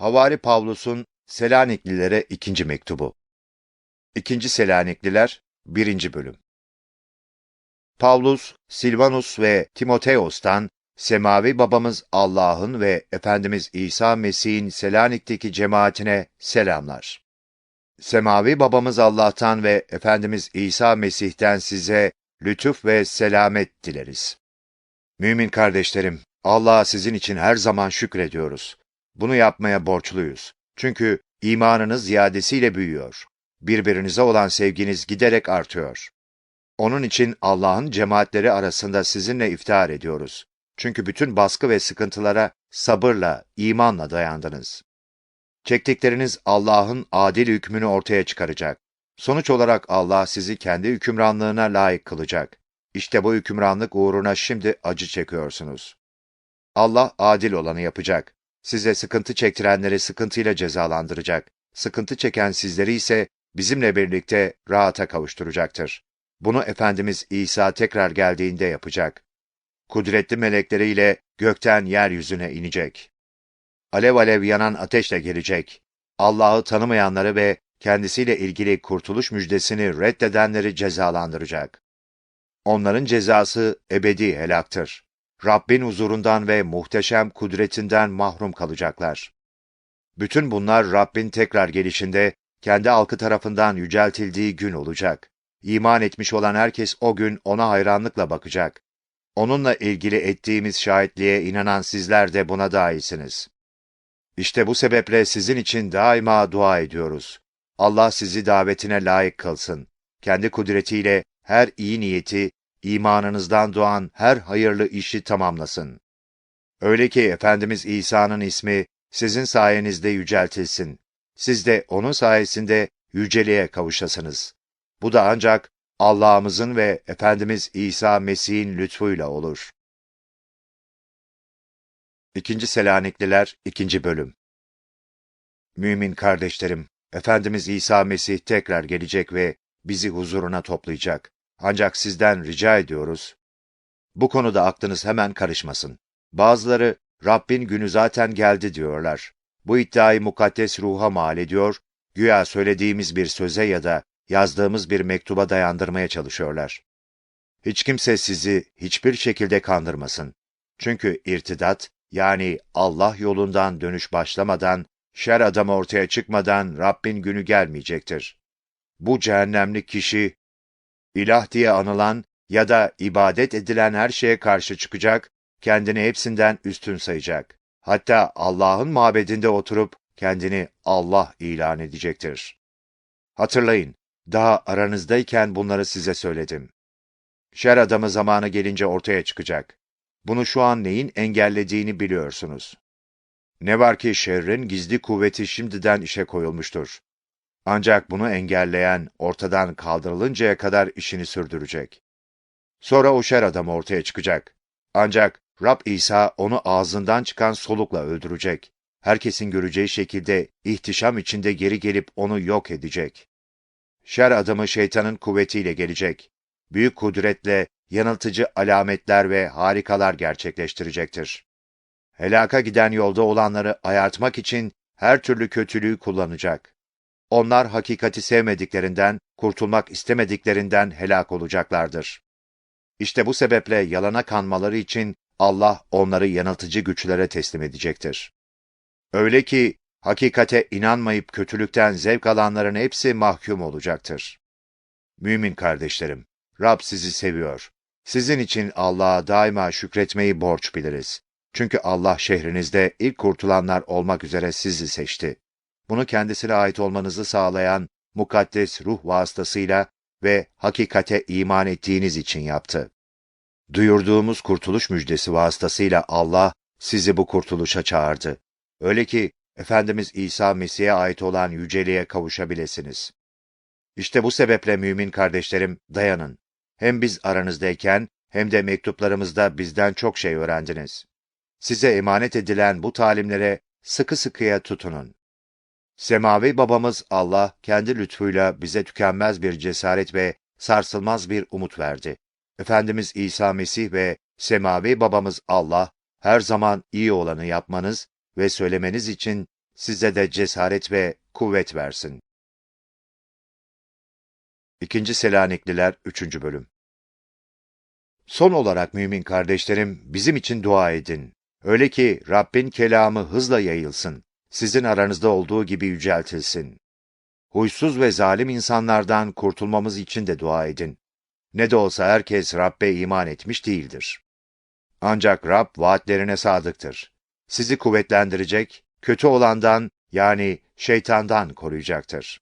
Havari Pavlus'un Selaniklilere ikinci mektubu. İkinci Selanikliler 1. bölüm. Pavlus, Silvanus ve Timoteos'tan semavi babamız Allah'ın ve Efendimiz İsa Mesih'in Selanik'teki cemaatine selamlar. Semavi babamız Allah'tan ve Efendimiz İsa Mesih'ten size lütuf ve selamet dileriz. Mümin kardeşlerim, Allah'a sizin için her zaman şükrediyoruz. Bunu yapmaya borçluyuz. Çünkü imanınız ziyadesiyle büyüyor. Birbirinize olan sevginiz giderek artıyor. Onun için Allah'ın cemaatleri arasında sizinle iftihar ediyoruz. Çünkü bütün baskı ve sıkıntılara sabırla, imanla dayandınız. Çektikleriniz Allah'ın adil hükmünü ortaya çıkaracak. Sonuç olarak Allah sizi kendi hükümranlığına layık kılacak. İşte bu hükümranlık uğruna şimdi acı çekiyorsunuz. Allah adil olanı yapacak. Size sıkıntı çektirenleri sıkıntıyla cezalandıracak. Sıkıntı çeken sizleri ise bizimle birlikte rahata kavuşturacaktır. Bunu Efendimiz İsa tekrar geldiğinde yapacak. Kudretli melekleriyle gökten yeryüzüne inecek. Alev alev yanan ateşle gelecek. Allah'ı tanımayanları ve kendisiyle ilgili kurtuluş müjdesini reddedenleri cezalandıracak. Onların cezası ebedi helaktır. Rabbin huzurundan ve muhteşem kudretinden mahrum kalacaklar. Bütün bunlar Rabbin tekrar gelişinde kendi halkı tarafından yüceltildiği gün olacak. İman etmiş olan herkes o gün ona hayranlıkla bakacak. Onunla ilgili ettiğimiz şahitliğe inanan sizler de buna dahilsiniz. İşte bu sebeple sizin için daima dua ediyoruz. Allah sizi davetine layık kılsın. Kendi kudretiyle her iyi niyeti, imanınızdan doğan her hayırlı işi tamamlasın. Öyle ki Efendimiz İsa'nın ismi sizin sayenizde yüceltilsin. Siz de onun sayesinde yüceliğe kavuşasınız. Bu da ancak Allah'ımızın ve Efendimiz İsa Mesih'in lütfuyla olur. 2. Selanikliler 2. Bölüm Mümin kardeşlerim, Efendimiz İsa Mesih tekrar gelecek ve bizi huzuruna toplayacak. Ancak sizden rica ediyoruz. Bu konuda aklınız hemen karışmasın. Bazıları Rabbin günü zaten geldi diyorlar. Bu iddiayı mukaddes ruha mal ediyor, güya söylediğimiz bir söze ya da yazdığımız bir mektuba dayandırmaya çalışıyorlar. Hiç kimse sizi hiçbir şekilde kandırmasın. Çünkü irtidat, yani Allah yolundan dönüş başlamadan, şer adam ortaya çıkmadan Rabbin günü gelmeyecektir. Bu cehennemlik kişi, ilah diye anılan ya da ibadet edilen her şeye karşı çıkacak, kendini hepsinden üstün sayacak. Hatta Allah'ın mabedinde oturup kendini Allah ilan edecektir. Hatırlayın, daha aranızdayken bunları size söyledim. Şer adamı zamanı gelince ortaya çıkacak. Bunu şu an neyin engellediğini biliyorsunuz. Ne var ki şerrin gizli kuvveti şimdiden işe koyulmuştur. Ancak bunu engelleyen ortadan kaldırılıncaya kadar işini sürdürecek. Sonra o şer adam ortaya çıkacak. Ancak Rab İsa onu ağzından çıkan solukla öldürecek. Herkesin göreceği şekilde ihtişam içinde geri gelip onu yok edecek. Şer adamı şeytanın kuvvetiyle gelecek. Büyük kudretle yanıltıcı alametler ve harikalar gerçekleştirecektir. Helaka giden yolda olanları ayartmak için her türlü kötülüğü kullanacak. Onlar hakikati sevmediklerinden, kurtulmak istemediklerinden helak olacaklardır. İşte bu sebeple yalana kanmaları için Allah onları yanıltıcı güçlere teslim edecektir. Öyle ki hakikate inanmayıp kötülükten zevk alanların hepsi mahkum olacaktır. Mümin kardeşlerim, Rab sizi seviyor. Sizin için Allah'a daima şükretmeyi borç biliriz. Çünkü Allah şehrinizde ilk kurtulanlar olmak üzere sizi seçti. Bunu kendisine ait olmanızı sağlayan mukaddes ruh vasıtasıyla ve hakikate iman ettiğiniz için yaptı. Duyurduğumuz kurtuluş müjdesi vasıtasıyla Allah sizi bu kurtuluşa çağırdı. Öyle ki Efendimiz İsa Mesih'e ait olan yüceliğe kavuşabilirsiniz. İşte bu sebeple mümin kardeşlerim dayanın. Hem biz aranızdayken hem de mektuplarımızda bizden çok şey öğrendiniz. Size emanet edilen bu talimlere sıkı sıkıya tutunun. Semavi babamız Allah kendi lütfuyla bize tükenmez bir cesaret ve sarsılmaz bir umut verdi. Efendimiz İsa Mesih ve semavi babamız Allah her zaman iyi olanı yapmanız ve söylemeniz için size de cesaret ve kuvvet versin. 2. Selanikliler 3. Bölüm Son olarak mümin kardeşlerim, bizim için dua edin. Öyle ki Rabbin kelamı hızla yayılsın, sizin aranızda olduğu gibi yüceltilsin. Huysuz ve zalim insanlardan kurtulmamız için de dua edin. Ne de olsa herkes Rabbe iman etmiş değildir. Ancak Rab vaatlerine sadıktır. Sizi kuvvetlendirecek, kötü olandan yani şeytandan koruyacaktır.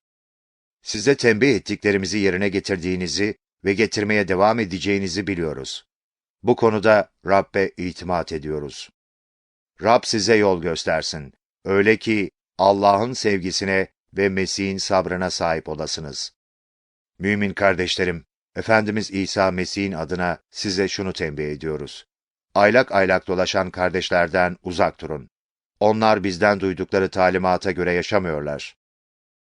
Size tembih ettiklerimizi yerine getirdiğinizi ve getirmeye devam edeceğinizi biliyoruz. Bu konuda Rabbe itimat ediyoruz. Rab size yol göstersin. Öyle ki Allah'ın sevgisine ve Mesih'in sabrına sahip olasınız. Mümin kardeşlerim, Efendimiz İsa Mesih'in adına size şunu tembih ediyoruz. Aylak aylak dolaşan kardeşlerden uzak durun. Onlar bizden duydukları talimata göre yaşamıyorlar.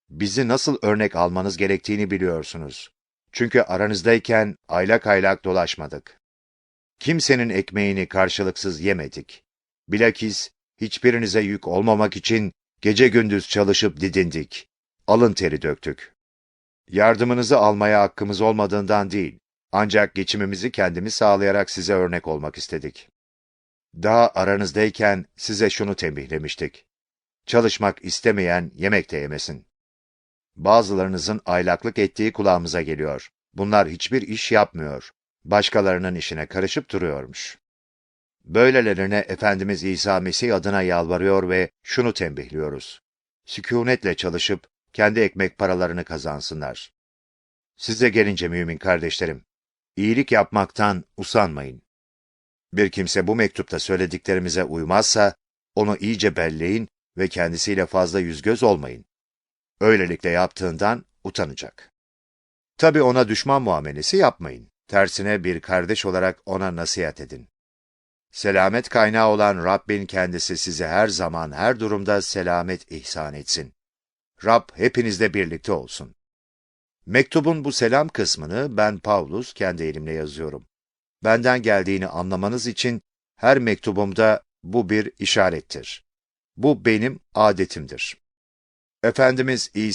Bizi nasıl örnek almanız gerektiğini biliyorsunuz. Çünkü aranızdayken aylak aylak dolaşmadık. Kimsenin ekmeğini karşılıksız yemedik. Bilakis hiçbirinize yük olmamak için gece gündüz çalışıp didindik. Alın teri döktük. Yardımınızı almaya hakkımız olmadığından değil, ancak geçimimizi kendimiz sağlayarak size örnek olmak istedik. Daha aranızdayken size şunu tembihlemiştik. Çalışmak istemeyen yemek de yemesin. Bazılarınızın aylaklık ettiği kulağımıza geliyor. Bunlar hiçbir iş yapmıyor. Başkalarının işine karışıp duruyormuş. Böylelerine Efendimiz İsa Mesih adına yalvarıyor ve şunu tembihliyoruz. Sükunetle çalışıp kendi ekmek paralarını kazansınlar. Size gelince mümin kardeşlerim, iyilik yapmaktan usanmayın. Bir kimse bu mektupta söylediklerimize uymazsa, onu iyice belleyin ve kendisiyle fazla yüz göz olmayın. Öylelikle yaptığından utanacak. Tabi ona düşman muamelesi yapmayın. Tersine bir kardeş olarak ona nasihat edin. Selamet kaynağı olan Rabbin kendisi size her zaman, her durumda selamet ihsan etsin. Rab hepinizle birlikte olsun. Mektubun bu selam kısmını ben Pavlus kendi elimle yazıyorum. Benden geldiğini anlamanız için her mektubumda bu bir işarettir. Bu benim adetimdir. Efendimiz İsa